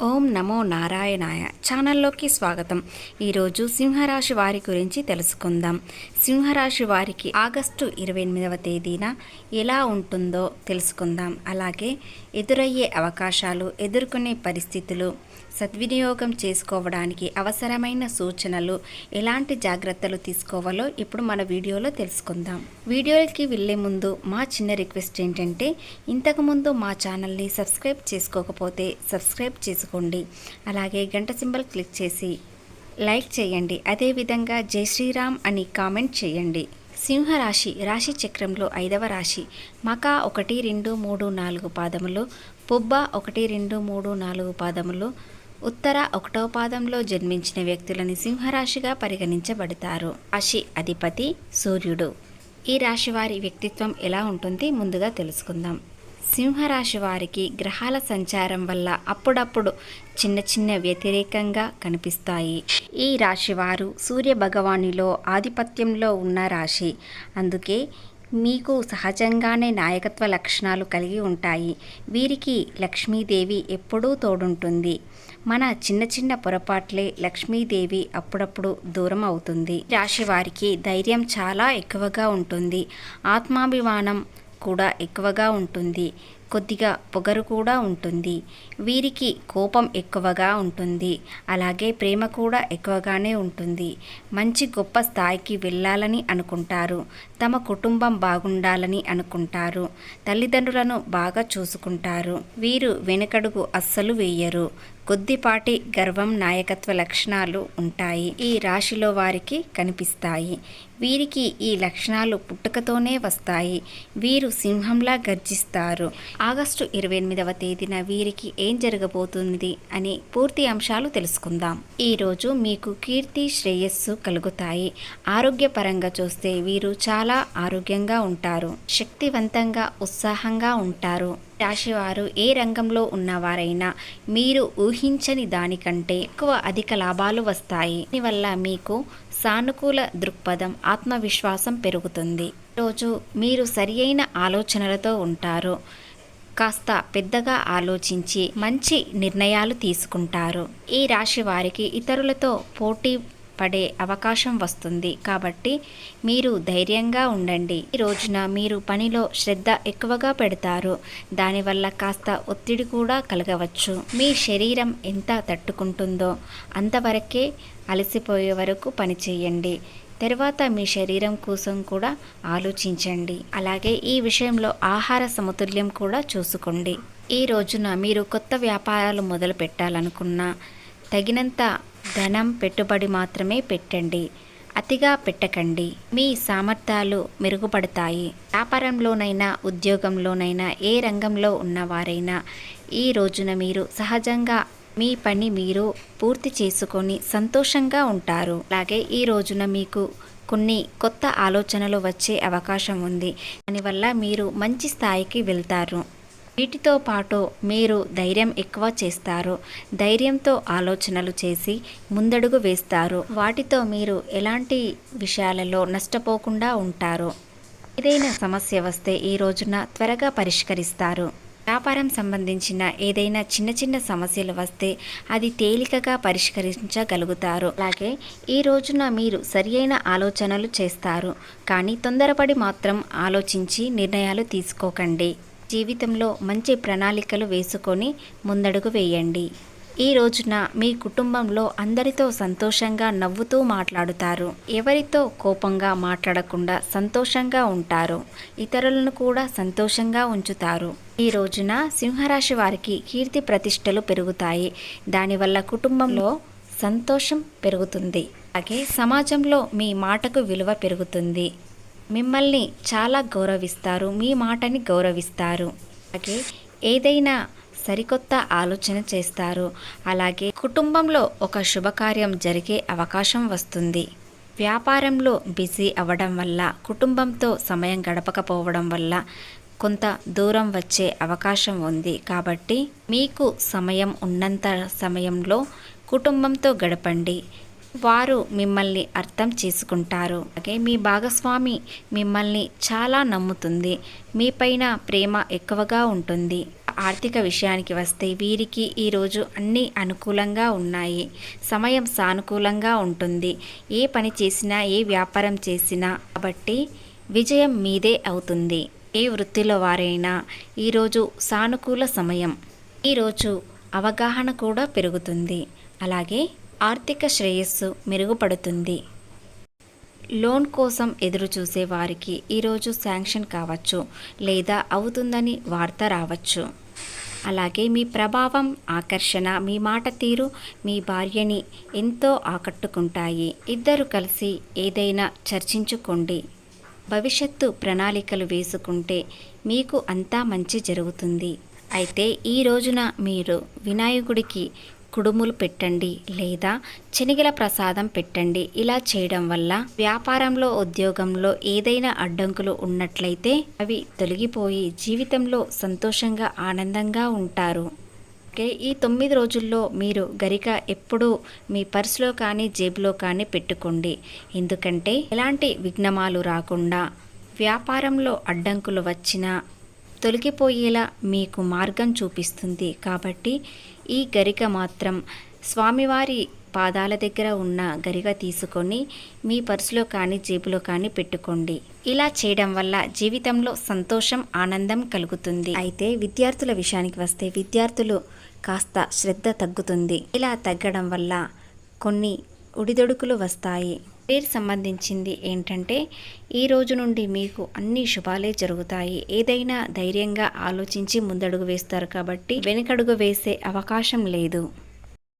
ఓం నమో నారాయణాయ ఛానల్లోకి స్వాగతం. ఈరోజు సింహరాశి వారి గురించి తెలుసుకుందాం. సింహరాశి వారికి ఆగస్టు ఇరవై ఎనిమిదవ తేదీన ఎలా ఉంటుందో తెలుసుకుందాం. అలాగే ఎదురయ్యే అవకాశాలు ఎదుర్కొనే పరిస్థితులు సద్వినియోగం చేసుకోవడానికి అవసరమైన సూచనలు ఎలాంటి జాగ్రత్తలు తీసుకోవాలో ఇప్పుడు మన వీడియోలో తెలుసుకుందాం. వీడియోలకి వెళ్ళే ముందు మా చిన్న రిక్వెస్ట్ ఏంటంటే ఇంతకుముందు మా ఛానల్ని సబ్స్క్రైబ్ చేసుకోకపోతే సబ్స్క్రైబ్ చేసుకోండి. అలాగే గంట సింబల్ క్లిక్ చేసి లైక్ చేయండి. అదేవిధంగా జై శ్రీరామ్ అని కామెంట్ చేయండి. సింహరాశి రాశి చక్రంలో ఐదవ రాశి మకా ఒకటి రెండు మూడు నాలుగు పాదములు పుబ్బ ఒకటి రెండు మూడు నాలుగు పాదములు ఉత్తర ఒకటవ పాదంలో జన్మించిన వ్యక్తులని సింహరాశిగా పరిగణించబడతారు. రాశి అధిపతి సూర్యుడు. ఈ రాశి వారి వ్యక్తిత్వం ఎలా ఉంటుంది ముందుగా తెలుసుకుందాం. సింహరాశి వారికి గ్రహాల సంచారం వల్ల అప్పుడప్పుడు చిన్న చిన్న వ్యతిరేకంగా కనిపిస్తాయి. ఈ రాశి వారు సూర్య భగవానిలో ఆధిపత్యంలో ఉన్న రాశి. అందుకే మీకు సహజంగానే నాయకత్వ లక్షణాలు కలిగి ఉంటాయి. వీరికి లక్ష్మీదేవి ఎప్పుడూ తోడుంటుంది. మన చిన్న చిన్న పొరపాట్లే లక్ష్మీదేవి అప్పుడప్పుడు దూరం అవుతుంది. రాశి వారికి ధైర్యం చాలా ఎక్కువగా ఉంటుంది. ఆత్మాభిమానం కూడా ఎక్కువగా ఉంటుంది. కొద్దిగా పొగరు కూడా ఉంటుంది. వీరికి కోపం ఎక్కువగా ఉంటుంది. అలాగే ప్రేమ కూడా ఎక్కువగానే ఉంటుంది. మంచి గొప్ప స్థాయికి వెళ్ళాలని అనుకుంటారు. తమ కుటుంబం బాగుండాలని అనుకుంటారు. తల్లిదండ్రులను బాగా చూసుకుంటారు. వీరు వెనుకడుగు అస్సలు వేయరు. కొద్దిపాటి గర్వం నాయకత్వ లక్షణాలు ఉంటాయి. ఈ రాశిలో వారికి కనిపిస్తాయి. వీరికి ఈ లక్షణాలు పుట్టుకతోనే వస్తాయి. వీరు సింహంలా గర్జిస్తారు. ఆగస్టు ఇరవై ఎనిమిదవ తేదీన వీరికి ఏం జరగబోతుంది అని పూర్తి అంశాలు తెలుసుకుందాం. ఈరోజు మీకు కీర్తి శ్రేయస్సు కలుగుతాయి. ఆరోగ్యపరంగా చూస్తే వీరు చాలా ఆరోగ్యంగా ఉంటారు. శక్తివంతంగా ఉత్సాహంగా ఉంటారు. రాశివారు ఏ రంగంలో ఉన్నవారైనా మీరు ఊహించని దానికంటే ఎక్కువ అధిక లాభాలు వస్తాయి. దీనివల్ల మీకు సానుకూల దృక్పథం ఆత్మవిశ్వాసం పెరుగుతుంది. రోజు మీరు సరి అయిన ఆలోచనలతో ఉంటారు. కాస్త పెద్దగా ఆలోచించి మంచి నిర్ణయాలు తీసుకుంటారు. ఈ రాశి వారికి ఇతరులతో పోటీ పడే అవకాశం వస్తుంది. కాబట్టి మీరు ధైర్యంగా ఉండండి. ఈ రోజున మీరు పనిలో శ్రద్ధ ఎక్కువగా పెడతారు. దానివల్ల కాస్త ఒత్తిడి కూడా కలగవచ్చు. మీ శరీరం ఎంత తట్టుకుంటుందో అంతవరకే అలసిపోయే వరకు పని చేయండి. తర్వాత మీ శరీరం కోసం కూడా ఆలోచించండి. అలాగే ఈ విషయంలో ఆహార సమతుల్యం కూడా చూసుకోండి. ఈ రోజున మీరు కొత్త వ్యాపారాలు మొదలు పెట్టాలనుకున్నా తగినంత ధనం పెట్టుబడి మాత్రమే పెట్టండి. అతిగా పెట్టకండి. మీ సామర్థ్యాలు మెరుగుపడతాయి. వ్యాపారంలోనైనా ఉద్యోగంలోనైనా ఏ రంగంలో ఉన్నవారైనా ఈ రోజున మీరు సహజంగా మీ పని మీరు పూర్తి చేసుకొని సంతోషంగా ఉంటారు. అలాగే ఈ రోజున మీకు కొన్ని కొత్త ఆలోచనలు వచ్చే అవకాశం ఉంది. దానివల్ల మీరు మంచి స్థాయికి వెళ్తారు. వీటితో పాటు మీరు ధైర్యం ఎక్కువ చేస్తారు. ధైర్యంతో ఆలోచనలు చేసి ముందడుగు వేస్తారు. వాటితో మీరు ఎలాంటి విషయాలలో నష్టపోకుండా ఉంటారు? ఏదైనా సమస్య వస్తే ఈ రోజున త్వరగా పరిష్కరిస్తారు. వ్యాపారం సంబంధించిన ఏదైనా చిన్న చిన్న సమస్యలు వస్తే అది తేలికగా పరిష్కరించగలుగుతారు. అలాగే ఈ రోజున మీరు సరియైన ఆలోచనలు చేస్తారు. కానీ తొందరపడి మాత్రం ఆలోచించి నిర్ణయాలు తీసుకోకండి. జీవితంలో మంచి ప్రణాళికలు వేసుకొని ముందడుగు వేయండి. ఈ రోజున మీ కుటుంబంలో అందరితో సంతోషంగా నవ్వుతూ మాట్లాడుతారు. ఎవరితో కోపంగా మాట్లాడకుండా సంతోషంగా ఉంటారు. ఇతరులను కూడా సంతోషంగా ఉంచుతారు. ఈ రోజున సింహరాశి వారికి కీర్తి ప్రతిష్టలు పెరుగుతాయి. దానివల్ల కుటుంబంలో సంతోషం పెరుగుతుంది. అలాగే సమాజంలో మీ మాటకు విలువ పెరుగుతుంది. మిమ్మల్ని చాలా గౌరవిస్తారు. మీ మాటని గౌరవిస్తారు. అలాగే ఏదైనా సరికొత్త ఆలోచన చేస్తారు. అలాగే కుటుంబంలో ఒక శుభకార్యం జరిగే అవకాశం వస్తుంది. వ్యాపారంలో బిజీ అవ్వడం వల్ల కుటుంబంతో సమయం గడపకపోవడం వల్ల కొంత దూరం వచ్చే అవకాశం ఉంది. కాబట్టి మీకు సమయం ఉన్నంత సమయంలో కుటుంబంతో గడపండి. వారు మిమ్మల్ని అర్థం చేసుకుంటారు. అలాగే మీ భాగస్వామి మిమ్మల్ని చాలా నమ్ముతుంది. మీపైన ప్రేమ ఎక్కువగా ఉంటుంది. ఆర్థిక విషయానికి వస్తే వీరికి ఈరోజు అన్నీ అనుకూలంగా ఉన్నాయి. సమయం సానుకూలంగా ఉంటుంది. ఏ పని చేసినా ఏ వ్యాపారం చేసినా కాబట్టి విజయం మీదే అవుతుంది. ఏ వృత్తిలో వారైనా ఈరోజు సానుకూల సమయం. ఈరోజు అవగాహన కూడా పెరుగుతుంది. అలాగే ఆర్థిక శ్రేయస్సు మెరుగుపడుతుంది. లోన్ కోసం ఎదురు చూసే వారికి ఈరోజు శాంక్షన్ కావచ్చు లేదా అవుతుందని వార్త రావచ్చు. అలాగే మీ ప్రభావం ఆకర్షణ మీ మాట తీరు మీ భార్యని ఎంతో ఆకట్టుకుంటాయి. ఇద్దరు కలిసి ఏదైనా చర్చించుకోండి. భవిష్యత్తు ప్రణాళికలు వేసుకుంటే మీకు అంతా మంచి జరుగుతుంది. అయితే ఈ రోజున మీరు వినాయకుడికి కుడుములు పెట్టండి లేదా శనిగల ప్రసాదం పెట్టండి. ఇలా చేయడం వల్ల వ్యాపారంలో ఉద్యోగంలో ఏదైనా అడ్డంకులు ఉన్నట్లయితే అవి తొలగిపోయి జీవితంలో సంతోషంగా ఆనందంగా ఉంటారు. ఓకే ఈ తొమ్మిది రోజుల్లో మీరు గరిక ఎప్పుడూ మీ పర్సులో కానీ జేబులో కానీ పెట్టుకోండి. ఎందుకంటే ఎలాంటి విఘ్నమాలు రాకుండా వ్యాపారంలో అడ్డంకులు వచ్చినా తొలగిపోయేలా మీకు మార్గం చూపిస్తుంది. కాబట్టి ఈ గరిక మాత్రం స్వామివారి పాదాల దగ్గర ఉన్న గరిక తీసుకొని మీ పర్సులో కానీ జేబులో కానీ పెట్టుకోండి. ఇలా చేయడం వల్ల జీవితంలో సంతోషం ఆనందం కలుగుతుంది. అయితే విద్యార్థుల విషయానికి వస్తే విద్యార్థులు కాస్త శ్రద్ధ తగ్గుతుంది. ఇలా తగ్గడం వల్ల కొన్ని ఉడిదొడుకులు వస్తాయి. పేరు సంబంధించింది ఏంటంటే ఈ రోజు నుండి మీకు అన్ని శుభాలే జరుగుతాయి. ఏదైనా ధైర్యంగా ఆలోచించి ముందడుగు వేస్తారు కాబట్టి వెనుకడుగు వేసే అవకాశం లేదు.